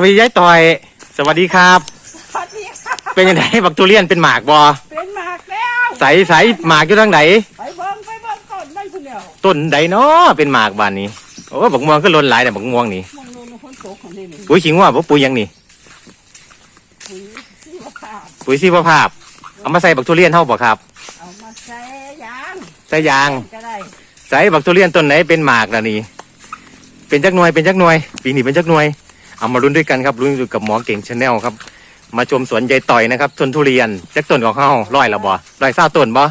วัสดียายต่อย สวัสดีครับ สวัสดีค่ะเป็นยังไงบักทุเรียนเป็นหมากบอเป็นหมากแล้วใสใสหมากอยู่ทางไหนไปเบิ่งไปเบิ่งก่อนได้ผู้เดียวต้นใดเนาะเป็นหมากบานนี้โอ้บักม่วงก็ล้นหลายแต่บักม่วงนี่มองดูคนโตของนี่นี่ปุ๋ยขิงว่าบ่ปุ๋ยหยังนี่ปุ๋ยชีวภาพปุ๋ยชีวภาพ เอามาใส่บักทุเรียนเฮาบ่ครับเอามาใส่ยางใส่ยางก็ได้ใส่บักทุเรียนต้นไหนเป็นหมากล่ะนี่เป็นจักหน่วยเป็นจักหน่วยปีนี้เป็นจักหน่วย เอามาลุ้นด้วยกันครับลุ้นอยู่กับหมอเก่งชาแนลครับ มาชมสวนยายต่อยนะครับต้นทุเรียนจักต้นของเฮาร้อยละบ่ร้อยเศร้าต้นบ่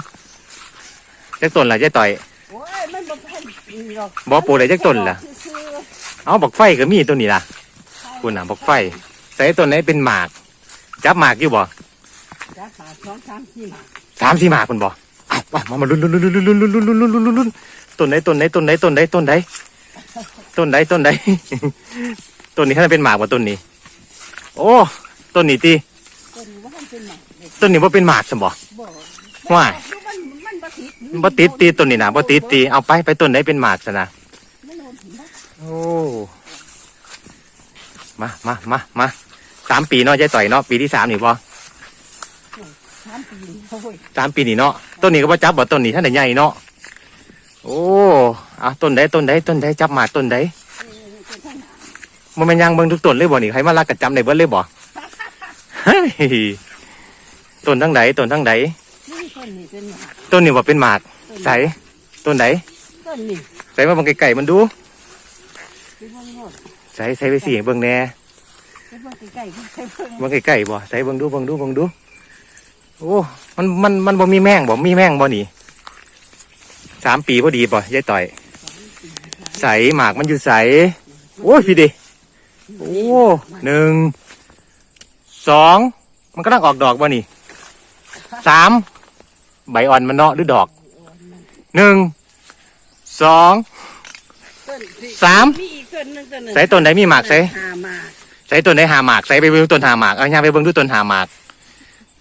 จักต้นล่ะยายต่อยโอ้ยมันบ่ทันปีหรอกบ่ปลูกได้จักต้นล่ะซื่อเอาบักไฟก็มีต้นนี้ล่ะๆคุณน่ะบักไฟใส่ต้นไหนเป็นหมากจับหมากอยู่บ่จับหมากสองสามสี่หมากสามสี่หมากคุณบ่เอาว่ามามาลุ้นลุ้นลุ้นลุ้นลุ้นลุ้นลุ้นลุ้นลุ้นลุ้นลุ้นลุ้นต้นไหนต้นไหนต้นไหนต้นไหนต้นไหนต้นไหนต้นไหน ต้นนี้ถ้าเป็นหมากว่าต้นนี้ โอ้ต้นนี้ตีต้นว่ามันเป็นหมากเด็กต้นนี้ว่าเป็นหมากสมบ่บ่ว้ายมันมันบ่ติดบ่ติดตีต้นนี้นะบ่ติดตีเอาไปไปต้นไหนเป็นหมากซะนะมันโดนถึงนะโอ้มามามามาสามปีเนาะยายต่อยเนาะปีที่สามนี่บ่สามปีโอ้ยสามปีนี่เนาะต้นนี้ก็บ่จับบ่ต้นนี้ท่านได้ใหญ่เนาะโอ้อะต้นใดต้นใดต้นใดจับหมากต้นใด เออเป็นทางหน้า มันเป็นหยังเบิ่งทุกต้นเลยบ่นี่ใครมาลักกัจำได้เบิดเลยบ่เฮ้ยต้นทั้งใดต้นทั้งใดนี่ต้นนี่เป็นหมากต้นนี้บ่เป็นหมากต้นใสต้นใดต้นนี่ใสมาเบิ่งไกลๆมันดูเป็นเบิ่งโลดใสใสไปสิให้เบิ่งแหน่เป็นเบิ่งใกล้ๆใกล้ๆเบิ่งเบิ่งไกลๆบ่ใสเบิ่งดูเบิ่งดูเบิ่งดู โอ้ มันมันมันบ่มีแมงบ่มีแมงบ่นี่สามปีพอดีบ่ยายต่อย ใสหมากมันอยู่ใส โอ้ยพี่ดิ โอ้หนึ่งสองมันก็ต้องออกดอกบ่นี่สามใบอ่อนมันเนาะหรือดอกหนึ่งสองต้นที่สามมีอีกต้นหนึงต้นหนึงใส่ต้นไหนมีหมากใส่หาหมากใส่ต้นไหนหาหมากใส่ไปเบิ่งต้นหาหมากเอาย่างไปเบิ่งดูต้นหาหมาก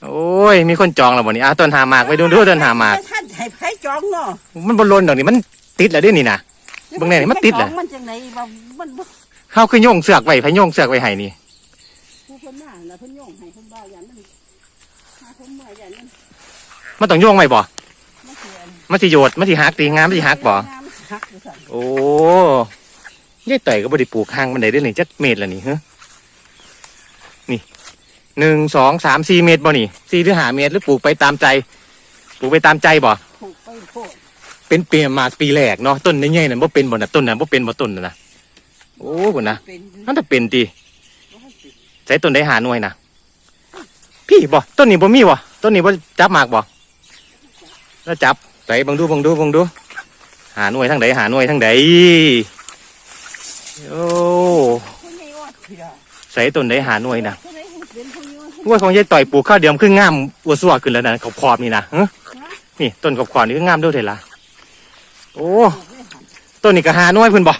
โอ้ยมีคนจองแล้วบ่นี่อะต้นหาหมากไปดูดูต้นหาหมากท่านให้ไผจองเนาะมันบนลนดอกนี่มันติดแล้วเด้นี่นะเบิ่งแน่นี่มันติดเหรอไผจองมันจังไหนว่ามันบ่ เฮาคือโยงเสือกไว้ไผโยงเสือกไว้ให้นี่ผู้เพิ่นมาน่ะเพิ่นโยงให้เพิ่นบ่าอย่างนั้นหาผมมาอย่างนั้นมันต้องโยงไว้บ่มันสิอันมันสิโยดมันสิหักตีงามมันสิหักบ่งามหักอยู่ซั่นโอ้ยายต่อยก็บริปลูกข้างมันได้ได้หนึ่งจักเมตรละนี่ฮะนี่หนึ่งสองสามสี่เมตรบ่นี่สี่หรือห้าเมตรหรือปลูกไปตามใจ ปลูกไปตามใจบ่ ถูกไปโพดเป็นเปียมาปีแรกเนาะต้นใหญ่ๆนั่นบ่เป็นบ่น่ะต้นน่ะบ่เป็นบ่ต้นน่ะนะ โอ้บ่นะเป็นมันจะเป็นติใช้ต้นได้หาหน่วยนะพี่บ่ต้นนี้บ่มีบ่ต้นนี้บ่จับหมากบ่แล้วจับใส่เบังดูเบังดูเบังดู หาหน่วยทั้งใดหาหน่วยทั้งใดโอ้คนใหญ่อดเถื่อใส่ต้นได้หาหน่วยนะคนใหญ่เป็นคนอยู่หน่วยของยายต่อยปลูกข้าวเดียมคืองามอัวสัวขึ้นแล้วนะขอบขอบๆนี่นะฮะนี่ต้นขอบขอบๆนี่ก็งามด้วยเถอะล่ะโอ้ต้นนี้ก็หาหน่วยเพิ่นบ่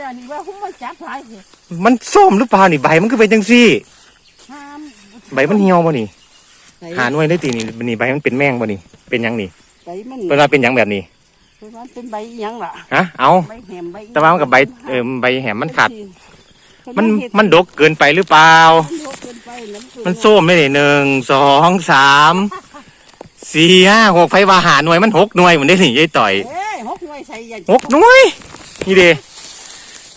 นี่ล่ะนี่ว่าผมมันจับหลายสิมันส้มหรือเปล่านี่ใบมันก็เป็นจังซี่ ห้ามใบมันเหี่ยวบ่นี่ ไหนหาหน่วยได้ตีนี่นี่ใบมันเป็นแมงบ่นี่เป็นหยังนี่ใบมันเวลาเป็นหยังแบบนี้เพิ่นว่าเป็นใบอิหยังล่ะฮะเอาใบแหมใบแต่ว่ามันกับใบเออใบแหมมันขาดเพิ่มันว่าเฮ็ดมันดกเกินไปหรือเปล่า มันโลกเกินไปน้ำมันส้มไม่ได้หนึ่งสองสามสี่ห้าหกไฟว่าหาหน่วยมันหกหน่วยเหมือนได้หนิยายต่อยเอ้ยหกหน่วยใส่ยาหกหน่วยนี่เด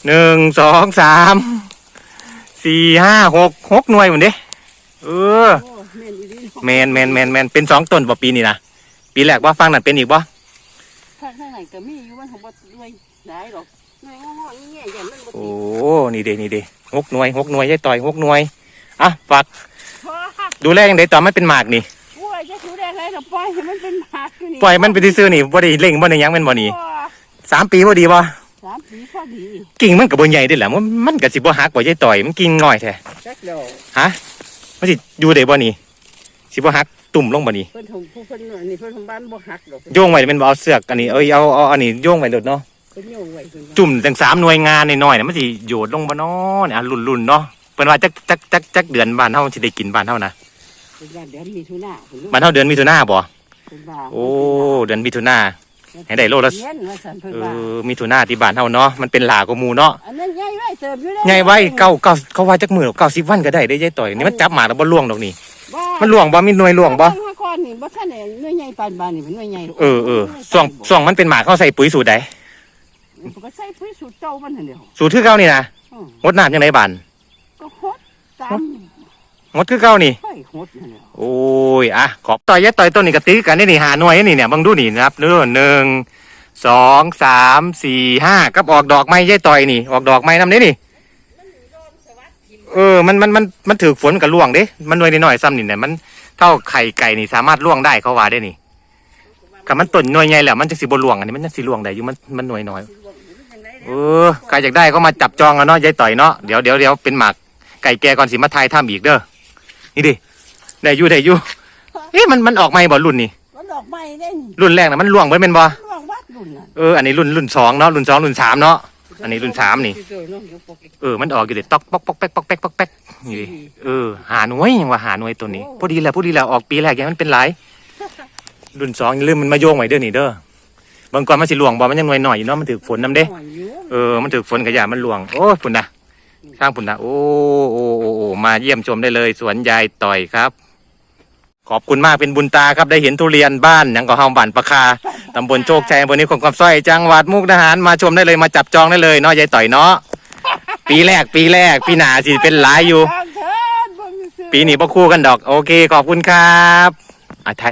หนึ่งสองสามสี่ห้าหกหกหน่วยเหมือนเด้เออโอ้แม่นอีหลีเนาะแมนแมนแมนแมนเป็นสองต้นป่ะปีนี้นะปีแรกว่าฟังนั่นเป็นอีกป่ะข้างข้างในก็มีอยู่มันของบ่ด้วยได้หรอกหน่วยงอๆแง่ๆอย่างมันบ่โอ้ติดนี่เดนี่เดหกหน่วยหกหน่วยยายต่อยหกหน่วยอะฝากพอค่ะดูแลยังไงตอนมันเป็นหมากนี่โอ้ยจะดูได้ไรหรอปล่อยให้มันเป็นหมากอยู่นี่ปล่อยมันไปซื้อๆนี่บ่ได้เล่งบ่ได้หยังแม่นบ่นี่โอ้สามปีบ่ดีบ่ สามปีพอดีกิ่งมันก็บ่ใหญ่เด้แหละมันมันก็สิบ่หักบ่ยายต่อยมันกิ่งน้อยแท้จักเดียวฮะมันสิอยู่ได้บ่นี่สิบ่หักตุ่มลงบ่นี่เพิ่นถมผู้เพิ่นอันนี่เพิ่นถมบ้านบ่หักดอกโยงไว้แม่นบ่เอาเสือกอันนี้เอ้ยเอาเอาอันนี้โยงไว้โลดเนาะเพิ่นโยงไว้เพิ่นว่าจุ่มตั้งสามหน่วยงานน้อยๆน่ะมันสิโยดลงบ่เนาะเนี่ยอะรุ่นๆเนาะเพิ่นว่าจักจักจักจักเดือนบ้านเฮาสิได้กินบ้านเฮานะเพิ่นว่าเดือนมิถุนาเพิ่นรู้บ้านเฮาเดือนมิถุนาบ่เพิ่นว่าโอ้เดือนมิถุนา ให้ได้โลละเย็นว่าสันเพิ่นเอว่าอมีทุนาที่บ้านเฮาเนาะมันเป็นหลากว่าหมู่เนาะอันนั้นใหญ่ไว้เติบอยู่เด้ใหญ่ไว้เก้าเก้าเขาว่าจักมือเก้าสิบวันก็ได้ได้ยายต่อยนี่มันจับหมาแล้วบ่ล่วงดอกนี่บ้ามันล่วงบ่มีหน่วยล่วงบ่เมื่อก่อนนี่บ่ทันได้หน่วยใหญ่ปานบานนี่เป็นหน่วยใหญ่เออเออส่วงส่วงมันเป็นหมาเขาใส่ปุ๋ยสูตรใดมันก็ใส่ปุ๋ยสูตรเก่ามันนั่นเดียวสูตรคือเก่านี่นะอืมงดน้ำจังไดบานก็ฮดตามงดคือเก่านี่ไฟฮดนั่นเดียว โอ้ยอะขอบต่อยยายต่อยต้นนี่กระตีกันนี่นี่หาหน่วยนี่เนี่ยบังดูนี่นะครับดูหนึ่งสองสามสี่ห้ากับออกดอกไม้ยายต่อยนี่ ออกดอกไม้น้ำนี้นี่เออมันมันมันมันถือฝนกับล่วงเด้มันหน่วยน้อยซ้ำนี่เนี่ยมันเท่าไข่ไก่นี่สามารถล่วงได้เขาว่าได้นี่กับมันต้นหน่วยใหญ่แล้วมันจะสิบล่วงอันนี้มันจะสิล่วงได้อยู่มันมันหน่วยน้อยเออใครอยากได้ก็มาจับจองกันเนาะยายต่อยเนาะเดี๋ยวเดี๋ยวเดี๋ยวเป็นหมากไก่แก่ก่อนสิมาทายถ้ำอีกเด้อนี่ดิ ได้อยู่ได้อยู่เอ๊ะมันมันออกใหม่บ่รุ่นนี่มันดอกไม้ได้นี่รุ่นแรกนะมันล่วงไปเป็นบ่ร่วงวัดรุ่นน่ะเอออันนี้รุ่นรุ่นสองเนาะรุ่นสองรุ่นสามเนาะ อันนี้รุ่นสามนี่ เออมันออกอยู่เด็ดตอกปอกปอกแป๊กปอกแป๊กปอกแป๊กนี่ดิเออหาหน่วยยังว่าหาหน่วยตัวนี้พอดีแล้วพอดีแล้วออกปีแรกยังมันเป็นหลายรุ่นสองอย่าลืมมันมาโยงไว้เด้อนี่เด้อบางก่อนมันสิหลวงบ่มันยังหน่วยหน่อยอยู่เนาะมันถือฝนน้ำเด้เออมันถือฝนกระยามันหลวงโอ้ยพุ่นนะข้างพุ่นนะโอ้โอ้โอ้โอ้มาเยี่ยมชมได้เลย สวนยายต่อยครับ ขอบคุณมากเป็นบุญตาครับได้เห็นทุเรียนบ้านหยังก็เฮาบ้านปะคาตำบลโชคชัยอำเภอนี้ของความสร้อยจังหวัดมุกดาหารมาชมได้เลยมาจับจองได้เลยเนาะยายต่อยเนาะปีแรกปีแรกปีหนาสิเป็นหลายอยู่ ปีนี้พ่คู่กันดอก โอเคขอบคุณครับอะไทย